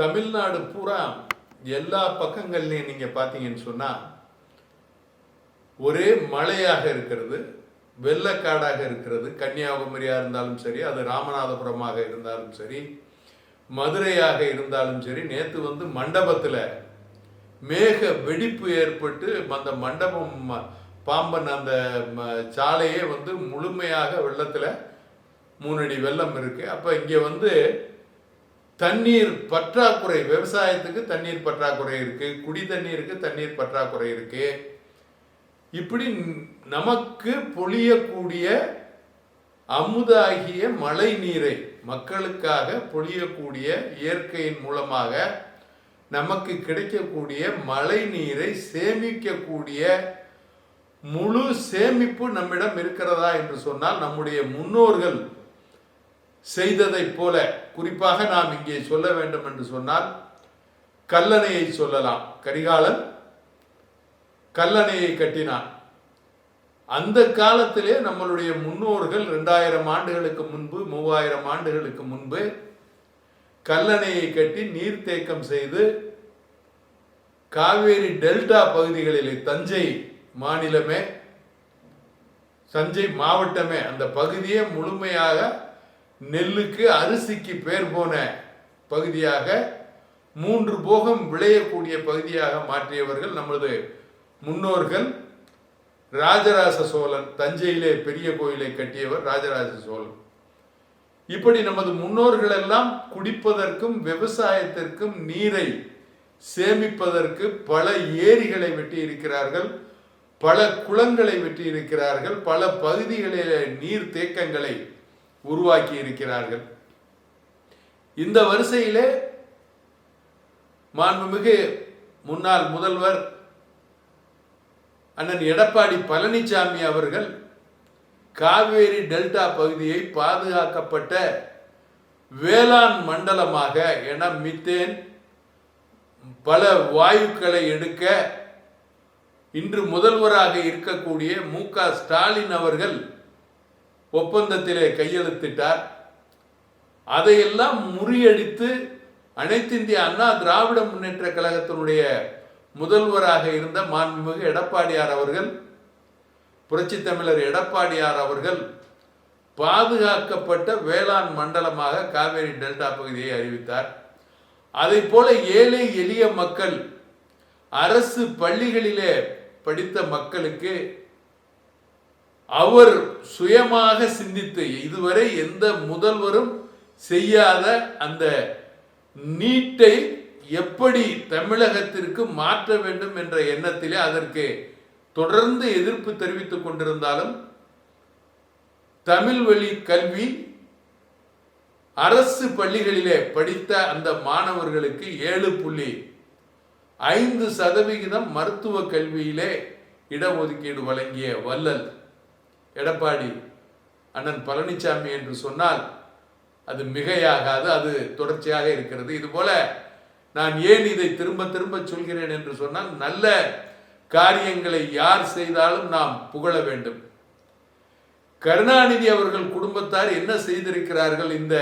தமிழ்நாடு பூரா எல்லா பக்கங்கள்லையும் நீங்கள் பார்த்தீங்கன்னு சொன்னால் ஒரே மலையாக இருக்கிறது வெள்ளக்காடாக இருக்கிறது. கன்னியாகுமரியாக இருந்தாலும் சரி அது ராமநாதபுரமாக இருந்தாலும் சரி மதுரையாக இருந்தாலும் சரி நேற்று வந்து மண்டபத்தில் மேக வெடிப்பு ஏற்பட்டு அந்த மண்டபம் ம- பாம்பன் அந்த ம- சாலையே வந்து முழுமையாக வெள்ளத்தில் மூணடி வெள்ளம் இருக்குது அப்போ இங்கே வந்து தண்ணீர் பற்றாக்குறை விவசாயத்துக்கு தண்ணீர் பற்றாக்குறை இருக்கு குடி தண்ணீருக்கு தண்ணீர் பற்றாக்குறை இருக்கு. இப்படி நமக்கு பொழியக்கூடிய அமுதாகிய மழை நீரை மக்களுக்காக பொழியக்கூடிய இயற்கையின் மூலமாக நமக்கு கிடைக்கக்கூடிய மழை நீரை சேமிக்கக்கூடிய முழு சேமிப்பு நம்மிடம் இருக்கிறதா என்று சொன்னால் நம்முடைய முன்னோர்கள் செய்ததைப் போல குறிப்பாக நாம் இங்கே சொல்ல வேண்டும் என்று சொன்னால் கல்லணையை சொல்லலாம். கரிகாலன் கல்லணையை கட்டினான். அந்த காலத்திலே நம்மளுடைய முன்னோர்கள் ரெண்டாயிரம் ஆண்டுகளுக்கு முன்பு மூவாயிரம் ஆண்டுகளுக்கு முன்பு கல்லணையை கட்டி நீர்த்தேக்கம் செய்து காவேரி டெல்டா பகுதிகளிலே தஞ்சை மாநிலமே தஞ்சை மாவட்டமே அந்த பகுதியே முழுமையாக நெல்லுக்கு அரிசிக்கு பேர் போன பகுதியாக மூன்று போகம் விளையக்கூடிய பகுதியாக மாற்றியவர்கள் நமது முன்னோர்கள். ராஜராஜ சோழன் தஞ்சையிலே பெரிய கோயிலை கட்டியவர் ராஜராஜ சோழன். இப்படி நமது முன்னோர்கள் எல்லாம் குடிப்பதற்கும் விவசாயத்திற்கும் நீரை சேமிப்பதற்கு பல ஏரிகளை வெட்டி இருக்கிறார்கள் பல குளங்களை வெட்டி இருக்கிறார்கள் பல பகுதிகளிலே நீர் தேக்கங்களை உருவாக்கி இருக்கிறார்கள். இந்த வரிசையிலே மாண்புமிகு முன்னாள் முதல்வர் அண்ணன் எடப்பாடி பழனிசாமி அவர்கள் காவேரி டெல்டா பகுதியை பாதுகாக்கப்பட்ட வேளாண் மண்டலமாக என மித்தேன் பல வாயுக்களை எடுக்க இன்று முதல்வராக இருக்கக்கூடிய மு க ஸ்டாலின் அவர்கள் ஒப்பந்தத்திலே கையெழுத்திட்டார். அதையெல்லாம் முறியடித்து அனைத்திந்திய அண்ணா திராவிட முன்னேற்ற கழகத்தினுடைய முதல்வராக இருந்த மாண்புமிகு எடப்பாடியார் அவர்கள் புரட்சி தமிழர் எடப்பாடியார் அவர்கள் பாதுகாக்கப்பட்ட வேளாண் மண்டலமாக காவேரி டெல்டா பகுதியை அறிவித்தார். அதை போல ஏழை எளிய மக்கள் அரசு பள்ளிகளிலே படித்த மக்களுக்கு அவர் சுயமாக சிந்தித்து இதுவரை எந்த முதல்வரும் செய்யாத அந்த நீட்டை எப்படி தமிழகத்திற்கு மாற்ற வேண்டும் என்ற எண்ணத்திலே அதற்கு தொடர்ந்து எதிர்ப்பு தெரிவித்துக் கொண்டிருந்தாலும் தமிழ் வழி கல்வி அரசு பள்ளிகளிலே படித்த அந்த மாணவர்களுக்கு ஏழு புள்ளி ஐந்து சதவிகிதம் மருத்துவ கல்வியிலே இடஒதுக்கீடு வழங்கிய வல்லல் எடப்பாடி அண்ணன் பழனிசாமி என்று சொன்னால் அது மிகையாகாது அது தொடர்ச்சியாக இருக்கிறது. இதுபோல நான் ஏன் இதை திரும்ப திரும்ப சொல்கிறேன் என்று சொன்னால் நல்ல காரியங்களை யார் செய்தாலும் நாம் புகழ வேண்டும். கருணாநிதி அவர்கள் குடும்பத்தார் என்ன செய்திருக்கிறார்கள் இந்த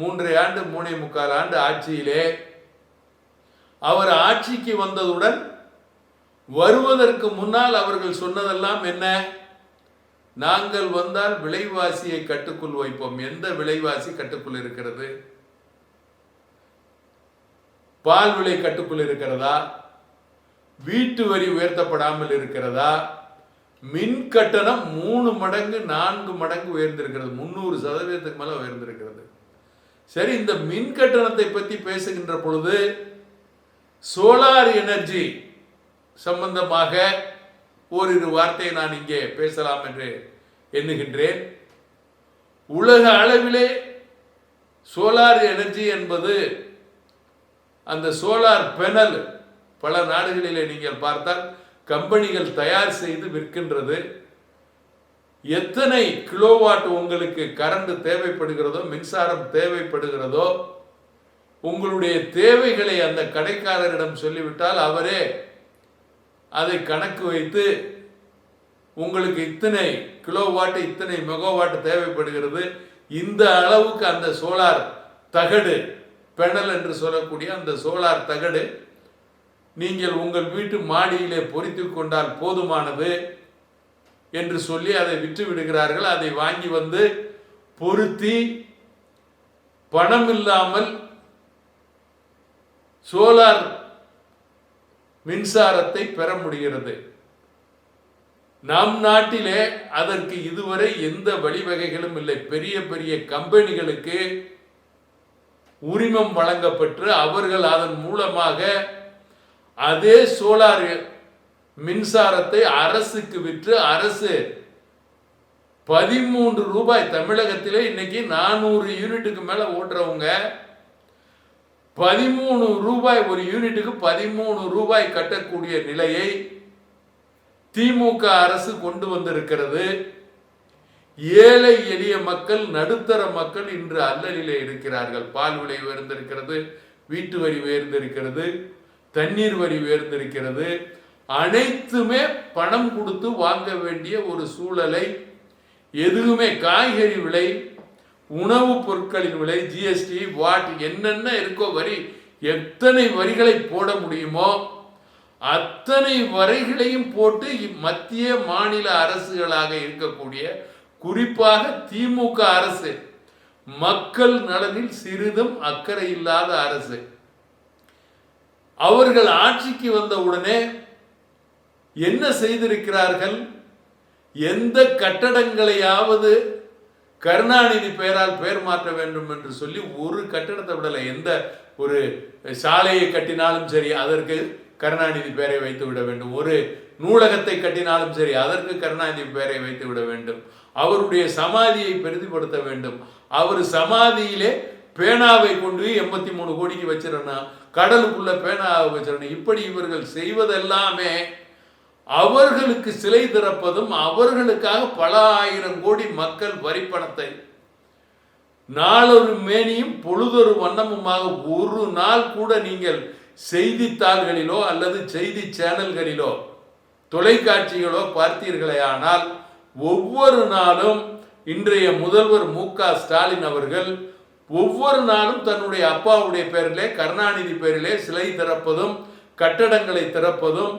மூன்றரை ஆண்டு மூணே முக்கால் ஆண்டு ஆட்சியிலே? அவர் ஆட்சிக்கு வந்ததுடன் வருவதற்கு முன்னால் அவர்கள் சொன்னதெல்லாம் என்ன? நாங்கள் வந்தால் விலைவாசியை கட்டுக்குள் வைப்போம். எந்த விலைவாசி கட்டுக்குள் இருக்கிறது? பால் விலை கட்டுக்குள் இருக்கிறதா? வீட்டு வரி உயர்த்தப்படாமல் இருக்கிறதா? மின் கட்டணம் மூணு மடங்கு நான்கு மடங்கு உயர்ந்திருக்கிறது. முந்நூறு சதவீதத்துக்கு மேல உயர்ந்திருக்கிறது. சரி இந்த மின் கட்டணத்தை பற்றி பேசுகின்ற பொழுது சோலார் எனர்ஜி சம்பந்தமாக ஓரிரு வார்த்தையை நான் இங்கே பேசலாம் என்று எண்ணுகின்றேன். உலக அளவிலே சோலார் எனர்ஜி என்பது அந்த சோலார் பெனல் பல நாடுகளிலே நீங்கள் பார்த்தால் கம்பெனிகள் தயார் செய்து விற்கின்றது. எத்தனை கிலோவாட் உங்களுக்கு கரண்ட் தேவைப்படுகிறதோ மின்சாரம் தேவைப்படுகிறதோ உங்களுடைய தேவைகளை அந்த கடைக்காரரிடம் சொல்லிவிட்டால் அவரே அதை கணக்கு வைத்து உங்களுக்கு இத்தனை கிலோவாட் இத்தனை மெகாவாட் தேவைப்படுகிறது. இந்த அளவுக்கு அந்த சோலார் தகடு பெனல் என்று சொல்லக்கூடிய அந்த சோலார் தகடு நீங்கள் உங்கள் வீட்டு மாடியிலே பொறித்து கொண்டால் போதுமானது என்று சொல்லி அதை விற்று விடுகிறார்கள் அதை வாங்கி வந்து பொருத்தி பணம் இல்லாமல் சோலார் மின்சாரத்தை பெற முடிகிறது. நம் நாட்டிலே அதற்கு இதுவரை எந்த வழிவகைகளும் இல்லை. பெரிய பெரிய கம்பெனிகளுக்கு உரிமம் வழங்கப்பட்டு அவர்கள் அதன் மூலமாக அதே சோலார் மின்சாரத்தை அரசுக்கு விற்று அரசு பதிமூன்று ரூபாய் தமிழகத்திலே இன்னைக்கு நானூறு யூனிட்டுக்கு மேல ஓட்டுறவங்க பதிமூணு ரூபாய் ஒரு யூனிட்டுக்கு பதிமூணு ரூபாய் கட்டக்கூடிய நிலையை திமுக அரசு கொண்டு வந்திருக்கிறது. ஏழை எளிய மக்கள் நடுத்தர மக்கள் இன்று அல்லலிலே இருக்கிறார்கள். பால் விலை உயர்ந்திருக்கிறது வீட்டு வரி உயர்ந்திருக்கிறது தண்ணீர் வரி உயர்ந்திருக்கிறது. அனைத்துமே பணம் கொடுத்து வாங்க வேண்டிய ஒரு சூழலை எதுவுமே காய்கறி விலை உணவுப் பொருட்களின் விலை ஜிஎஸ்டி வாட் என்னென்ன இருக்கோ வரி எத்தனை வரிகளை போட முடியுமோ அத்தனை வரிகளையும் போட்டு மத்திய மாநில அரசுகளாக இருக்கக்கூடிய குறிப்பாக திமுக அரசு மக்கள் நலனில் சிறிதும் அக்கறை இல்லாத அரசு. அவர்கள் ஆட்சிக்கு வந்த உடனே என்ன செய்திருக்கிறார்கள்? எந்த கட்டடங்களையாவது கருணாநிதி பெயரால் பெயர் மாற்ற வேண்டும் என்று சொல்லி ஒரு கட்டிடத்தை விடலை. எந்த ஒரு சாலையை கட்டினாலும் சரி அதற்கு கருணாநிதி பெயரை வைத்து விட வேண்டும். ஒரு நூலகத்தை கட்டினாலும் சரி அதற்கு கருணாநிதி பெயரை வைத்து விட வேண்டும். அவருடைய சமாதியை பெரிதுபடுத்த வேண்டும். அவர் சமாதியிலே பேனாவை கொண்டு எண்பத்தி மூணு கோடிக்கு வச்சிடணும் கடலுக்குள்ள பேனாவை வச்சிடணும் இப்படி இவர்கள் செய்வதெல்லாமே அவர்களுக்கு சிலை திறப்பதும் அவர்களுக்காக பல ஆயிரம் கோடி மக்கள் வரிப்பணத்தை நாளொரு மேனியும் பொழுதொரு வண்ணமுமாக ஒரு நாள் கூட நீங்கள் செய்தித்தாள்களிலோ அல்லது செய்தி சேனல்களிலோ தொலைக்காட்சிகளோ பார்த்தீர்களேயானால் ஒவ்வொரு நாளும் இன்றைய முதல்வர் மு க ஸ்டாலின் அவர்கள் ஒவ்வொரு நாளும் தன்னுடைய அப்பாவுடைய பேரிலே கருணாநிதி பேரிலே சிலை திறப்பதும் கட்டடங்களை திறப்பதும்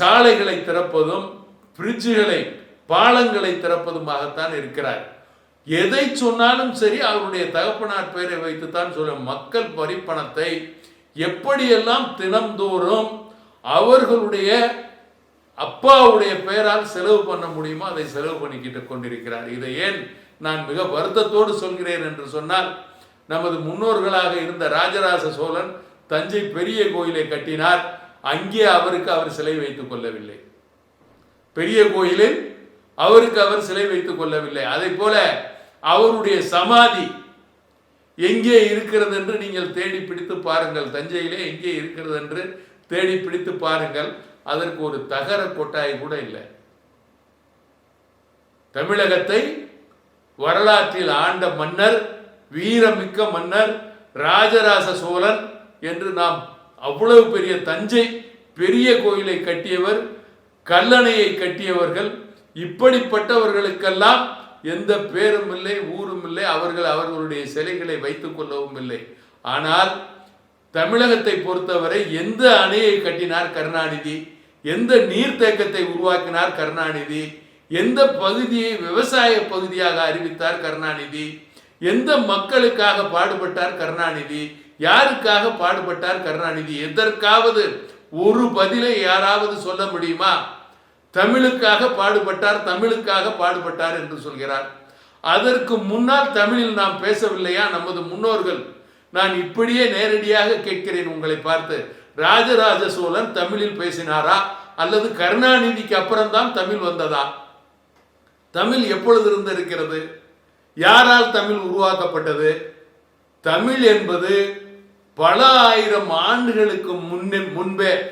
சாலைகளை திறப்பதும் பிரிட்ஜுகளை பாலங்களை திறப்பதுமாகத்தான் இருக்கிறார். எதை சொன்னாலும் சரி அவருடைய தகப்பனார் பெயரை வைத்துத்தான் சொல்ல மக்கள் வரிப்பணத்தை எப்படியெல்லாம் தினம்தோறும் அவர்களுடைய அப்பாவுடைய பெயரால் செலவு பண்ண முடியுமோ அதை செலவு பண்ணிக்கிட்டு கொண்டிருக்கிறார். இதை ஏன் நான் மிக வருத்தத்தோடு சொல்கிறேன் என்று சொன்னால் நமது முன்னோர்களாக இருந்த ராஜராஜ சோழன் தஞ்சை பெரிய கோயிலை கட்டினார். அங்கே அவருக்கு அவர் சிலை வைத்துக் கொள்ளவில்லை. பெரிய கோயிலில் அவருக்கு அவர் சிலை வைத்துக் கொள்ளவில்லை. அதை போல அவருடைய சமாதி எங்கே இருக்கிறது என்று நீங்கள் தேடி பிடித்து பாருங்கள். தஞ்சையிலே எங்கே இருக்கிறது என்று தேடி பிடித்து பாருங்கள். அதற்கு ஒரு தகர கொட்டாய் கூட இல்லை. தமிழகத்தை வரலாற்றில் ஆண்ட மன்னர் வீரமிக்க மன்னர் ராஜராஜ சோழன் என்று நாம் அவ்வளவு பெரிய தஞ்சை பெரிய கோயிலை கட்டியவர் கல்லணையை கட்டியவர்கள் இப்படிப்பட்டவர்களுக்கெல்லாம் எந்த பேரும் இல்லை ஊரும் இல்லை அவர்கள் அவர்களுடைய சிலைகளை வைத்துக் கொள்ளவும் இல்லை. ஆனால் தமிழகத்தை பொறுத்தவரை எந்த அணையை கட்டினார் கருணாநிதி? எந்த நீர்த்தேக்கத்தை உருவாக்கினார் கருணாநிதி? எந்த பகுதியை விவசாய பகுதியாக அறிவித்தார் கருணாநிதி? எந்த மக்களுக்காக பாடுபட்டார் கருணாநிதி? யாருக்காக பாடுபட்டார் கருணாநிதி? எதற்காவது ஒரு பதிலை யாராவது சொல்ல முடியுமா? தமிழுக்காக பாடுபட்டார் தமிழுக்காக பாடுபட்டார் என்று சொல்கிறார். அதற்கு முன்னால் தமிழில் நாம் பேசவில்லையா? நமது முன்னோர்கள். நான் இப்படியே நேரடியாக கேட்கிறேன் உங்களை பார்த்து. ராஜராஜ சோழன் தமிழில் பேசினாரா? அல்லது கருணாநிதிக்கு அப்புறம்தான் தமிழ் வந்ததா? தமிழ் எப்பொழுது இருந்திருக்கிறது யாரால் தமிழ் உருவாக்கப்பட்டது? தமிழ் என்பது பல ஆயிரம் ஆண்டுகளுக்கு முன்னே முன்பே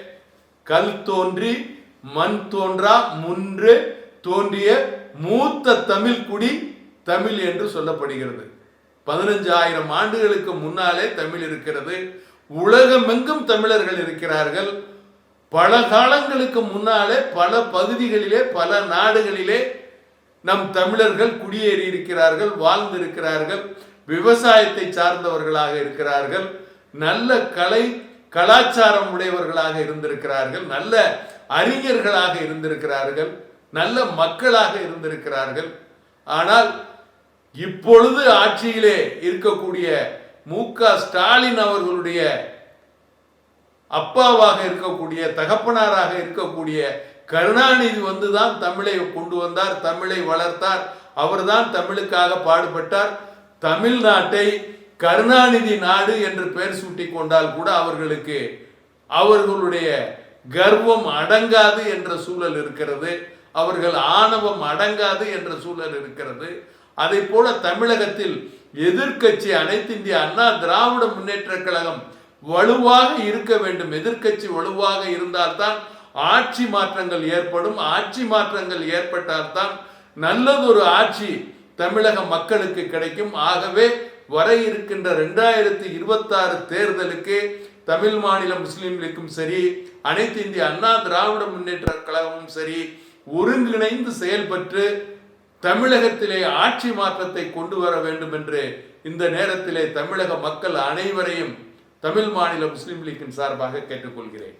கல் தோன்றி மண் தோன்றா முன்று தோன்றிய மூத்த தமிழ் குடி தமிழ் என்று சொல்லப்படுகிறது. பதினஞ்சாயிரம் ஆண்டுகளுக்கு முன்னாலே தமிழ் இருக்கிறது. உலகமெங்கும் தமிழர்கள் இருக்கிறார்கள். பல காலங்களுக்கு முன்னாலே பல பகுதிகளிலே பல நாடுகளிலே நம் தமிழர்கள் குடியேறி இருக்கிறார்கள் வாழ்ந்திருக்கிறார்கள் விவசாயத்தை சார்ந்தவர்களாக இருக்கிறார்கள். நல்ல கலை கலாச்சாரம் உடையவர்களாக இருந்திருக்கிறார்கள் நல்ல அறிஞர்களாக இருந்திருக்கிறார்கள் நல்ல மக்களாக இருந்திருக்கிறார்கள். ஆனால் இப்பொழுது ஆட்சியிலே இருக்கக்கூடிய மு ஸ்டாலின் அவர்களுடைய அப்பாவாக இருக்கக்கூடிய தகப்பனாராக இருக்கக்கூடிய கருணாநிதி வந்து தான் தமிழை கொண்டு வந்தார் தமிழை வளர்த்தார். அவர்தான் தமிழுக்காக பாடுபட்டார். தமிழ்நாட்டை கருணாநிதி நாடு என்று பெயர் சூட்டி கொண்டால் கூட அவர்களுக்கு அவர்களுடைய கர்வம் அடங்காது என்ற சூழல் இருக்கிறது. அவர்கள் ஆணவம் அடங்காது என்ற சூழல் இருக்கிறது. அதை போல தமிழகத்தில் எதிர்க்கட்சி அனைத்து இந்திய அண்ணா திராவிட முன்னேற்ற கழகம் வலுவாக இருக்க வேண்டும். எதிர்க்கட்சி வலுவாக இருந்தால்தான் ஆட்சி மாற்றங்கள் ஏற்படும். ஆட்சி மாற்றங்கள் ஏற்பட்டால்தான் நல்லதொரு ஆட்சி தமிழக மக்களுக்கு கிடைக்கும். ஆகவே வர இருக்கின்ற ரெண்டாயிரத்தி இருபத்தாறு தேர்தலுக்கு தமிழ் மாநில முஸ்லீம் லீக்கும் சரி அனைத்து இந்திய அண்ணா திராவிட முன்னேற்ற கழகமும் சரி ஒருங்கிணைந்து செயல்பட்டு தமிழகத்திலே ஆட்சி மாற்றத்தை கொண்டு வர வேண்டும் என்று இந்த நேரத்திலே தமிழக மக்கள் அனைவரையும் தமிழ் மாநில முஸ்லீம் லீக்கின் சார்பாக கேட்டுக்கொள்கிறேன்.